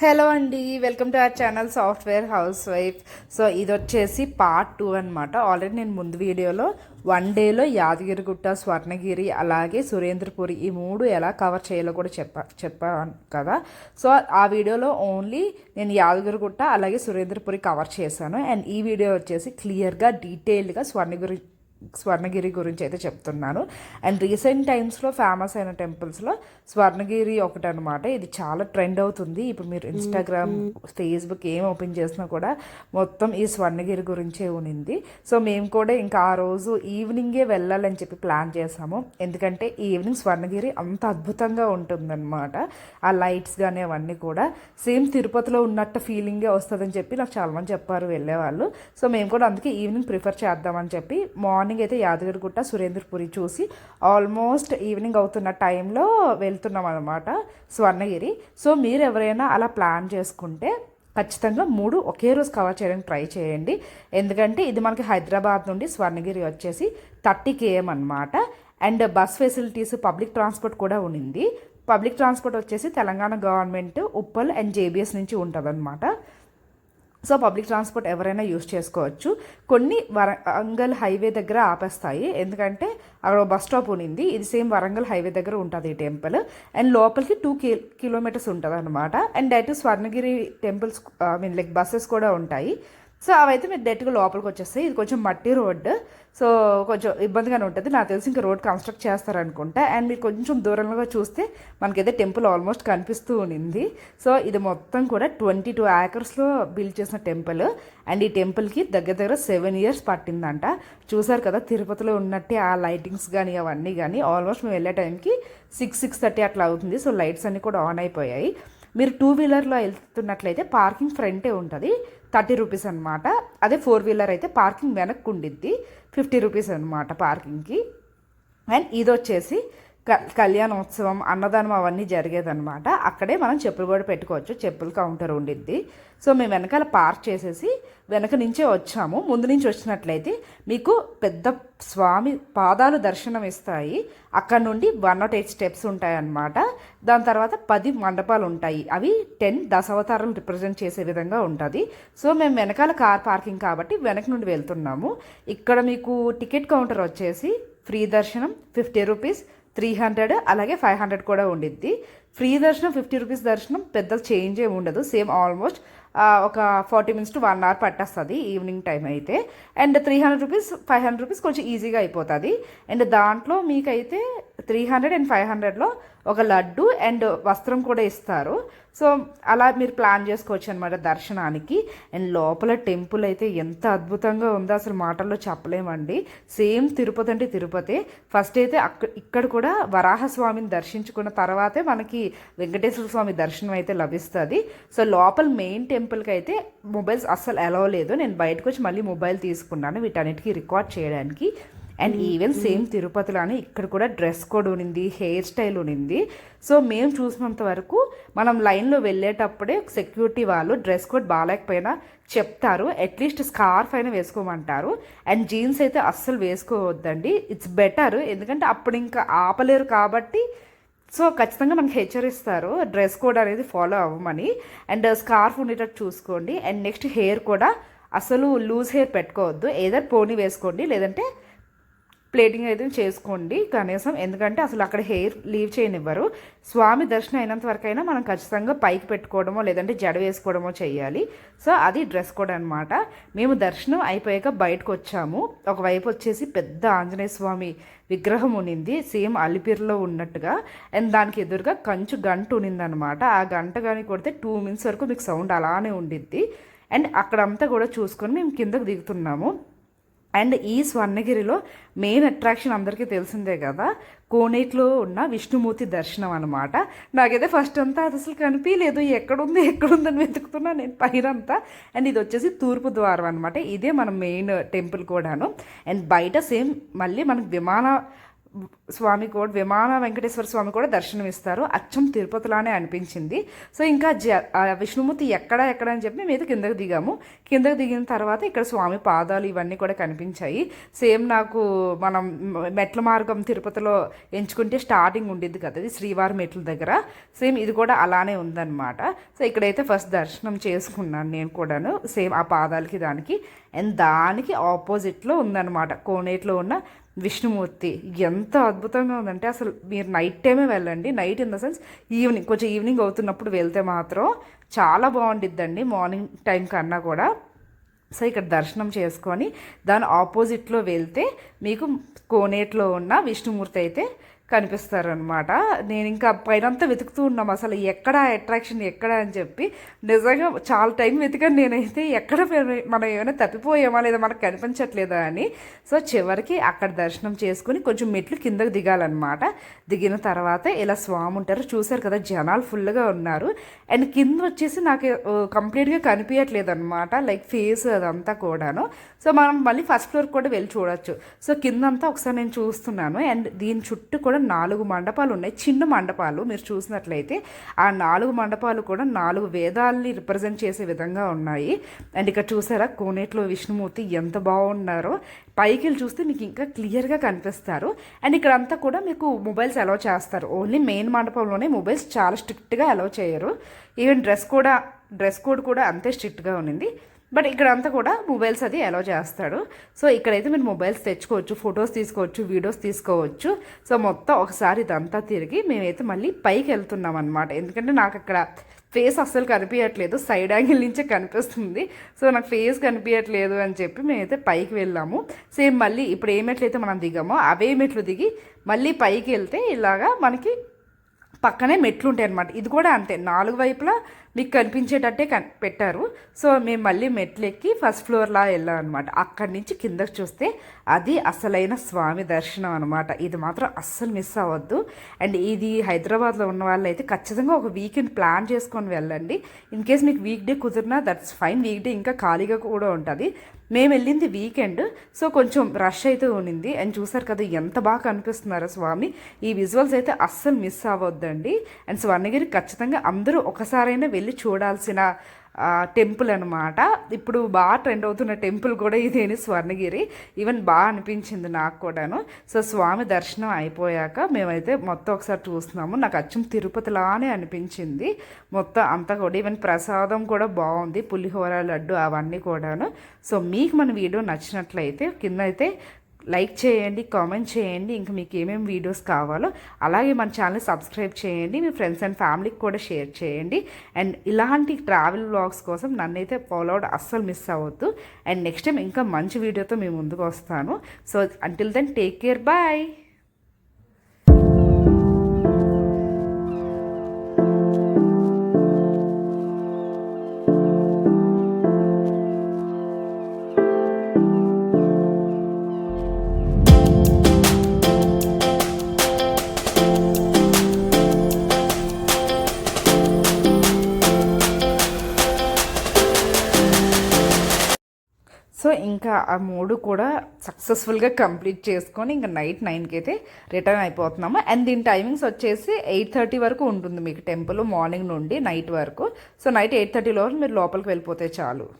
Hello అండి welcome to our channel software housewife. So ఇది వచ్చేసి పార్ట్ టూ అనమాట ఆల్రెడీ నేను ముందు వీడియోలో వన్ డేలో యాదగిరిగుట్ట స్వర్ణగిరి అలాగే సురేంద్రపురి ఈ మూడు ఎలా కవర్ చేయాలో కూడా చెప్పా చెప్పాను కదా. సో ఆ వీడియోలో ఓన్లీ నేను యాదగిరిగుట్ట అలాగే సురేంద్రపురి కవర్ చేశాను. అండ్ ఈ వీడియో వచ్చేసి క్లియర్గా డీటెయిల్డ్గా స్వర్ణగిరి స్వర్ణగిరి గురించి అయితే చెప్తున్నాను. అండ్ రీసెంట్ టైమ్స్లో ఫేమస్ అయిన టెంపుల్స్లో స్వర్ణగిరి ఒకటి అనమాట ఇది చాలా ట్రెండ్ అవుతుంది. ఇప్పుడు మీరు ఇన్స్టాగ్రామ్ ఫేస్బుక్ ఏం ఓపెన్ చేసినా కూడా మొత్తం ఈ స్వర్ణగిరి గురించే ఉనింది. సో మేము కూడా ఇంకా ఆ రోజు ఈవినింగే వెళ్ళాలని చెప్పి ప్లాన్ చేసాము. ఎందుకంటే ఈవినింగ్ స్వర్ణగిరి అంత అద్భుతంగా ఉంటుందన్నమాట. ఆ లైట్స్ కానీ అవన్నీ కూడా సేమ్ తిరుపతిలో ఉన్నట్టు ఫీలింగే వస్తుందని చెప్పి నాకు చాలామంది చెప్పారు వెళ్ళేవాళ్ళు. సో మేము కూడా అందుకే ఈవినింగ్ ప్రిఫర్ చేద్దామని చెప్పి మార్నింగ్ అయితే యాదగిరిగుట్ట సురేంద్రపురి చూసి ఆల్మోస్ట్ ఈవినింగ్ అవుతున్న టైంలో వెళ్తున్నాం అనమాట స్వర్ణగిరి. సో మీరు ఎవరైనా అలా ప్లాన్ చేసుకుంటే ఖచ్చితంగా మూడు ఒకే రోజు కవర్ చేయడానికి ట్రై చేయండి. ఎందుకంటే ఇది మనకి హైదరాబాద్ నుండి స్వర్ణగిరి వచ్చేసి థర్టీ కేఎం అనమాట and bus facilities public transport కూడా ఉంది పబ్లిక్ ట్రాన్స్పోర్ట్ వచ్చేసి Telangana government Uppal and JBS నుంచి ఉంటుందన్నమాట. సో పబ్లిక్ ట్రాన్స్పోర్ట్ ఎవరైనా యూస్ చేసుకోవచ్చు. కొన్ని వరంగల్ హైవే దగ్గర ఆపేస్తాయి. ఎందుకంటే అక్కడ బస్ స్టాప్ ఉన్నింది. ఇది సేమ్ వరంగల్ హైవే దగ్గర ఉంటుంది ఈ టెంపుల్. అండ్ లోపలికి టూ కి కిలోమీటర్స్ ఉంటుంది అనమాట అండ్ అటు Swarnagiri temples I mean like buses కూడా ఉంటాయి. సో అవైతే మీరు డైరెక్ట్గా లోపలికి వచ్చేస్తాయి ఇది కొంచెం మట్టి రోడ్డు సో కొంచెం ఇబ్బందిగానే ఉంటుంది. నాకు తెలిసి ఇంకా రోడ్ కన్స్ట్రక్ట్ చేస్తారనుకుంటా. అండ్ మీరు కొంచెం దూరంగా చూస్తే మనకైతే టెంపుల్ ఆల్మోస్ట్ కనిపిస్తూ ఉన్నింది సో ఇది మొత్తం కూడా ట్వంటీ టూ ఏకర్స్లో బిల్డ్ చేసిన టెంపుల్. అండ్ ఈ టెంపుల్కి దగ్గర దగ్గర సెవెన్ ఇయర్స్ పట్టిందంట. చూసారు కదా తిరుపతిలో ఉన్నట్టే ఆ లైటింగ్స్ కానీ అవన్నీ కానీ ఆల్మోస్ట్ మేము వెళ్ళే టైంకి సిక్స్ సిక్స్ థర్టీ అట్లా అవుతుంది. సో లైట్స్ అన్నీ కూడా ఆన్ అయిపోయాయి. మీరు టూ వీలర్లో వెళ్తున్నట్లయితే పార్కింగ్ ఫ్రంటే ఉంటుంది. థర్టీ రూపీస్ అనమాట అదే ఫోర్ వీలర్ అయితే పార్కింగ్ వెనక్కి ఉండిద్ది ఫిఫ్టీ రూపీస్ అనమాట పార్కింగ్కి. అండ్ ఇది వచ్చేసి కళ్యాణోత్సవం అన్నదానం అవన్నీ జరిగేదనమాట అక్కడే మనం చెప్పులు కూడా పెట్టుకోవచ్చు. చెప్పులు కౌంటర్ ఉండిద్ది. సో మేము వెనకాల పార్క్ చేసేసి వెనక నుంచే వచ్చాము. ముందు నుంచి వచ్చినట్లయితే మీకు పెద్ద స్వామి పాదాలు దర్శనం ఇస్తాయి. అక్కడ నుండి వన్ నాట్ ఎయిట్ స్టెప్స్ ఉంటాయన్నమాట. దాని తర్వాత పది మండపాలు ఉంటాయి. అవి టెన్ దశావతారాలు రిప్రజెంట్ చేసే విధంగా ఉంటుంది. సో మేము వెనకాల కార్ పార్కింగ్ కాబట్టి వెనక నుండి వెళ్తున్నాము. ఇక్కడ మీకు టికెట్ కౌంటర్ వచ్చేసి ఫ్రీ దర్శనం ఫిఫ్టీ రూపీస్ త్రీ హండ్రెడ్ అలాగే ఫైవ్ హండ్రెడ్ కూడా ఉండిద్ది. ఫ్రీ దర్శనం ఫిఫ్టీ రూపీస్ దర్శనం పెద్ద చేంజ్ ఏమి ఉండదు. సేమ్ ఆల్మోస్ట్ ఒక forty minutes to one hour పట్టేస్తుంది ఈవినింగ్ టైం అయితే. And three hundred rupees five hundred rupees కొంచెం ఈజీగా అయిపోతుంది. అండ్ దాంట్లో మీకైతే త్రీ హండ్రెడ్ అండ్ ఫైవ్ హండ్రెడ్లో ఒక లడ్డు అండ్ వస్త్రం కూడా ఇస్తారు. సో అలా మీరు ప్లాన్ చేసుకోవచ్చు అనమాట దర్శనానికి. అండ్ లోపల టెంపుల్ అయితే ఎంత అద్భుతంగా ఉందో అసలు మాటల్లో చెప్పలేమండి. సేమ్ తిరుపతి అంటే తిరుపతి. ఫస్ట్ అయితే అక్క ఇక్కడ కూడా వరాహస్వామిని దర్శించుకున్న తర్వాతే మనకి వెంకటేశ్వర స్వామి దర్శనం అయితే లభిస్తుంది. సో లోపల మెయిన్ టెంపుల్కి అయితే మొబైల్స్ అస్సలు అలవ్ లేదు. నేను బయటకు వచ్చి మళ్ళీ మొబైల్ తీసుకున్నాను. వీటన్నిటికీ రికార్డ్ చేయడానికి. అండ్ ఈవెన్ సేమ్ తిరుపతిలోనే ఇక్కడ కూడా డ్రెస్ కోడ్ ఉనింది హెయిర్ స్టైల్ ఉనింది సో మేము చూసినంత వరకు మనం లైన్లో వెళ్ళేటప్పుడే సెక్యూరిటీ వాళ్ళు డ్రెస్ కోడ్ బాగాలేకపోయినా చెప్తారు అట్లీస్ట్ స్కార్ఫ్ అయినా వేసుకోమంటారు అండ్ జీన్స్ అయితే అస్సలు వేసుకోవద్దండి ఇట్స్ బెటర్ ఎందుకంటే అప్పుడు ఇంకా ఆపలేరు కాబట్టి సో ఖచ్చితంగా మనకి హెచ్చరిస్తారు డ్రెస్ కోడ్ అనేది ఫాలో అవ్వమని అండ్ స్కార్ఫ్ ఉండేటట్టు చూసుకోండి అండ్ నెక్స్ట్ హెయిర్ కూడా అసలు లూజ్ హెయిర్ పెట్టుకోవద్దు ఏదర్ పోనీ వేసుకోండి లేదంటే ప్లేటింగ్ అయితే చేసుకోండి కనీసం. ఎందుకంటే అసలు అక్కడ హెయిర్ లీవ్ చేయనివ్వరు. స్వామి దర్శనం అయినంత వరకైనా మనం ఖచ్చితంగా పైకి పెట్టుకోవడమో లేదంటే జడ వేసుకోవడమో చేయాలి సో అది డ్రెస్ కోడ్ అనమాట మేము దర్శనం అయిపోయాక బయటకు వచ్చాము. ఒకవైపు వచ్చేసి పెద్ద ఆంజనేయ స్వామి విగ్రహం ఉనింది సేమ్ అలిపిరిలో ఉన్నట్టుగా. అండ్ దానికి ఎదురుగా కంచు గంట ఉనిందనమాట ఆ గంట కానీ కొడితే టూ మినిట్స్ వరకు మీకు సౌండ్ అలానే ఉండిద్ది. అండ్ అక్కడంతా కూడా చూసుకొని మేము కిందకు దిగుతున్నాము. అండ్ ఈ స్వర్ణగిరిలో మెయిన్ అట్రాక్షన్ అందరికీ తెలిసిందే కదా కోనేట్లో ఉన్న విష్ణుమూర్తి దర్శనం అనమాట నాకైతే ఫస్ట్ అంతా అది అసలు కనిపించలేదు ఎక్కడుంది ఎక్కడుందని వెతుకుతున్నా నేను పైన అంతా అండ్ ఇది వచ్చేసి తూర్పు ద్వారం అనమాట ఇదే మన మెయిన్ టెంపుల్ కూడాను. అండ్ బయట సేమ్ మళ్ళీ మనకు విమాన స్వామి కూడా విమాన వెంకటేశ్వర స్వామి కూడా దర్శనం ఇస్తారు అచ్చం తిరుపతిలానే అనిపించింది. సో ఇంకా జ విష్ణుమూర్తి ఎక్కడ ఎక్కడ అని చెప్పి మీద కిందకు దిగాము. కిందకు దిగిన తర్వాత ఇక్కడ స్వామి పాదాలు ఇవన్నీ కూడా కనిపించాయి. సేమ్ నాకు మనం మెట్ల మార్గం తిరుపతిలో ఎంచుకుంటే స్టార్టింగ్ ఉండేది కదా ఇది శ్రీవారి మెట్ల దగ్గర. సేమ్ ఇది కూడా అలానే ఉందన్నమాట. సో ఇక్కడైతే ఫస్ట్ దర్శనం చేసుకున్నాను నేను కూడాను సేమ్ ఆ పాదాలకి దానికి. అండ్ దానికి ఆపోజిట్లో ఉందన్నమాట. కోనేట్లో ఉన్న విష్ణుమూర్తి ఎంత అద్భుతంగా ఉందంటే అసలు మీరు నైట్ టైమే వెళ్ళండి. Night in the sense evening కొంచెం ఈవినింగ్ అవుతున్నప్పుడు వెళ్తే మాత్రం చాలా బాగుండిద్దండి మార్నింగ్ టైం కన్నా కూడా. సో ఇక్కడ దర్శనం చేసుకొని దాని ఆపోజిట్లో వెళ్తే మీకు కోనేట్లో ఉన్న విష్ణుమూర్తి అయితే కనిపిస్తారనమాట నేను ఇంకా పైనంతా వెతుకుతూ ఉన్నాం. అసలు ఎక్కడ అట్రాక్షన్ ఎక్కడ అని చెప్పి నిజంగా చాలా టైం వెతికాను నేనైతే. ఎక్కడ మనం ఏమైనా తప్పిపోయామా లేదా మనకు కనిపించట్లేదా అని. సో చివరికి అక్కడ దర్శనం చేసుకుని కొంచెం మెట్లు కిందకు దిగాలన్నమాట. దిగిన తర్వాత ఇలా స్వామి ఉంటారు. చూశారు కదా జనాలు ఫుల్గా ఉన్నారు. అండ్ కింద వచ్చేసి నాకు కంప్లీట్గా కనిపించట్లేదు అనమాట లైక్ ఫేస్ అదంతా కూడాను. సో మనం మళ్ళీ ఫస్ట్ ఫ్లోర్ కూడా వెళ్ళి చూడొచ్చు. సో కిందంతా ఒకసారి నేను చూస్తున్నాను. అండ్ దీని చుట్టూ కూడా నాలుగు మండపాలు ఉన్నాయి. చిన్న మండపాలు మీరు చూసినట్లయితే ఆ నాలుగు మండపాలు కూడా నాలుగు వేదాలని రిప్రజెంట్ చేసే విధంగా ఉన్నాయి. అండ్ ఇక్కడ చూసారా కోనేట్లో విష్ణుమూర్తి ఎంత బాగున్నారో. పైకి వెళ్ళి చూస్తే మీకు ఇంకా క్లియర్గా కనిపిస్తారు. అండ్ ఇక్కడ అంతా కూడా మీకు మొబైల్స్ అలౌ చేస్తారు. ఓన్లీ మెయిన్ మండపంలోనే మొబైల్స్ చాలా స్ట్రిక్ట్గా అలౌ చేయరు. ఈవెన్ డ్రెస్ కూడా డ్రెస్ కోడ్ కూడా అంతే స్ట్రిక్ట్గా ఉన్నింది బట్ ఇక్కడ అంతా కూడా మొబైల్స్ అది అలౌ చేస్తాడు. సో ఇక్కడైతే మీరు మొబైల్స్ తెచ్చుకోవచ్చు ఫొటోస్ తీసుకోవచ్చు వీడియోస్ తీసుకోవచ్చు. సో మొత్తం ఒకసారి ఇదంతా తిరిగి మేమైతే మళ్ళీ పైకి వెళ్తున్నాం అనమాట ఎందుకంటే నాకు అక్కడ ఫేస్ అస్సలు కనిపించట్లేదు సైడ్ యాంగిల్ నుంచే కనిపిస్తుంది. సో నాకు ఫేస్ కనిపించట్లేదు అని చెప్పి మేమైతే పైకి వెళ్ళాము. సేమ్ మళ్ళీ ఇప్పుడు ఏ మెట్లయితే మనం దిగామో అవే మెట్లు దిగి మళ్ళీ పైకి వెళ్తే ఇలాగా మనకి పక్కనే మెట్లు ఉంటాయి అనమాట ఇది కూడా అంతే. నాలుగు వైపులా మీకు కనిపించేటట్టే కన్ పెట్టారు. సో మేము మళ్ళీ మెట్లు ఎక్కి ఫస్ట్ ఫ్లోర్లా వెళ్ళాం అనమాట అక్కడి నుంచి కిందకి చూస్తే అది అసలైన స్వామి దర్శనం అనమాట ఇది మాత్రం అస్సలు మిస్ అవ్వద్దు. అండ్ ఇది హైదరాబాద్లో ఉన్న వాళ్ళైతే ఖచ్చితంగా ఒక వీకెండ్ ప్లాన్ చేసుకొని వెళ్ళండి. ఇన్ కేస్ మీకు వీక్ డే కుదిరినా దట్స్ ఫైన్. వీక్ డే ఇంకా ఖాళీగా కూడా ఉంటుంది. మేము వెళ్ళింది వీకెండ్. సో కొంచెం రష్ అయితే ఉన్నింది అండ్ చూసారు కదా ఎంత బాగా కనిపిస్తున్నారో స్వామి. ఈ విజువల్స్ అయితే అస్సలు మిస్ అవ్వద్దండి. అండ్ స్వర్ణగిరి ఖచ్చితంగా అందరూ ఒకసారైనా వెళ్ళి చూడాల్సిన టెంపుల్ అనమాట ఇప్పుడు బాగా ట్రెండ్ అవుతున్న టెంపుల్ కూడా ఇదేని స్వర్ణగిరి. ఈవెన్ బాగా అనిపించింది నాకు కూడాను. సో స్వామి దర్శనం అయిపోయాక మేమైతే మొత్తం ఒకసారి చూస్తున్నాము. నాకు అచ్చం తిరుపతిలానే అనిపించింది. మొత్తం అంతా కూడా ఈవెన్ ప్రసాదం కూడా బాగుంది. పులిహోర లడ్డు అవన్నీ కూడాను. సో మీకు మన వీడియో నచ్చినట్లయితే కింద అయితే లైక్ చేయండి కామెంట్ చేయండి ఇంకా మీకు ఏమేమి వీడియోస్ కావాలో అలాగే మన ఛానల్ సబ్స్క్రైబ్ చేయండి మీ ఫ్రెండ్స్ అండ్ ఫ్యామిలీకి కూడా షేర్ చేయండి. అండ్ ఇలాంటి ట్రావెల్ వ్లాగ్స్ కోసం నన్నైతే ఫాలో అవుట్ అస్సలు మిస్ అవ్వద్దు. అండ్ నెక్స్ట్ టైం ఇంకా మంచి వీడియోతో మేము ముందుకు వస్తాను. So until then take care bye so ఇంకా ఆ మూడు కూడా సక్సెస్ఫుల్గా కంప్లీట్ చేసుకొని ఇంకా నైట్ నైన్కి అయితే రిటర్న్ అయిపోతున్నాము. అండ్ దీని టైమింగ్స్ వచ్చేసి ఎయిట్ థర్టీ వరకు ఉంటుంది మీకు టెంపుల్ మార్నింగ్ నుండి నైట్ వరకు. సో నైట్ ఎయిట్ థర్టీ లోపల మీరు లోపలికి వెళ్ళిపోతే చాలు.